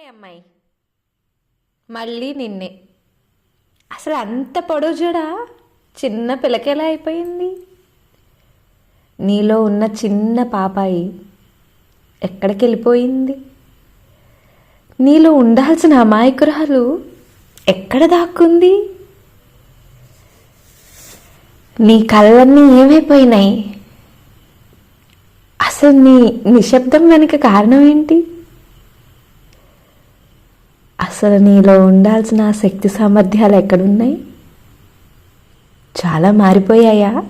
ఓయ్ అమ్మాయి? మళ్ళీ నిన్నే. అసలు అంత పొడవు జడ? చిన్న పిల్లకెలా అయిపోయింది? నీలో ఉన్న చిన్న పాపాయి ఎక్కడికి వెళ్ళిపోయింది నీలో ఉండాల్సిన అమాయకురాలు ఎక్కడ దాక్కుంది? నీ కళ్ళన్నీ ఏమైపోయినాయి? అసలు నీ నిశ్శబ్దం వెనుక కారణం ఏంటి? అసలు నీలో ఉండాల్సిన ఆ శక్తి సామర్థ్యాలు ఎక్కడున్నాయి? చాలా మారిపోయాయా?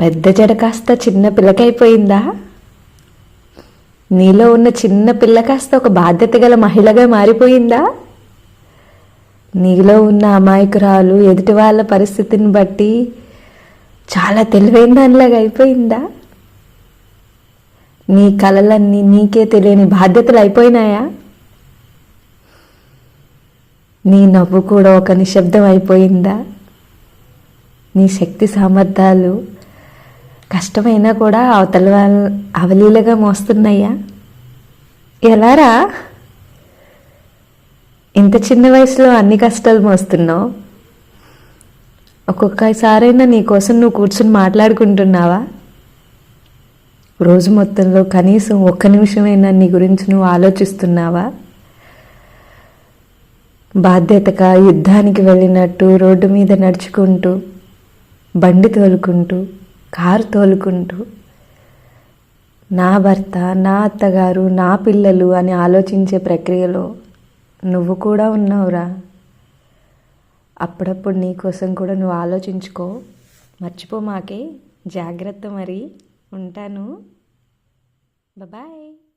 పెద్ద జడ కాస్త చిన్న పిల్లకైపోయిందా? నీలో ఉన్న చిన్న పిల్ల కాస్త ఒక బాధ్యత గల మహిళగా మారిపోయిందా? నీలో ఉన్న అమాయకురాలు ఎదుటి వాళ్ళ పరిస్థితిని బట్టి చాలా తెలివైన దానిలాగా అయిపోయిందా? నీ కలలన్నీ నీకే తెలియని బాధ్యతలు అయిపోయినాయా? నీ నవ్వు కూడా ఒక నిశ్శబ్దం అయిపోయిందా? నీ శక్తి సామర్థ్యాలు కష్టమైనా కూడా అవతల వాళ్ళ అవలీలగా మోస్తున్నాయా? ఎలారా ఇంత చిన్న వయసులో అన్ని కష్టాలు మోస్తున్నావు. ఒక్కొక్కసారైనా నీకోసం నువ్వు కూర్చుని మాట్లాడుకుంటున్నావా? రోజు మొత్తంలో కనీసం ఒక్క నిమిషమైనా నీ గురించి నువ్వు ఆలోచిస్తున్నావా? బాధ్యతగా యుద్ధానికి వెళ్ళినట్టు రోడ్డు మీద నడుచుకుంటూ బండి తోలుకుంటూ కారు తోలుకుంటూ నా భర్త నా అత్తగారు నా పిల్లలు అని ఆలోచించే ప్రక్రియలో నువ్వు కూడా ఉన్నావురా. అప్పుడప్పుడు నీ కోసం కూడా నువ్వు ఆలోచించుకో. మర్చిపో మాకే. జాగ్రత్త మరి. ఉంటాను. బాయ్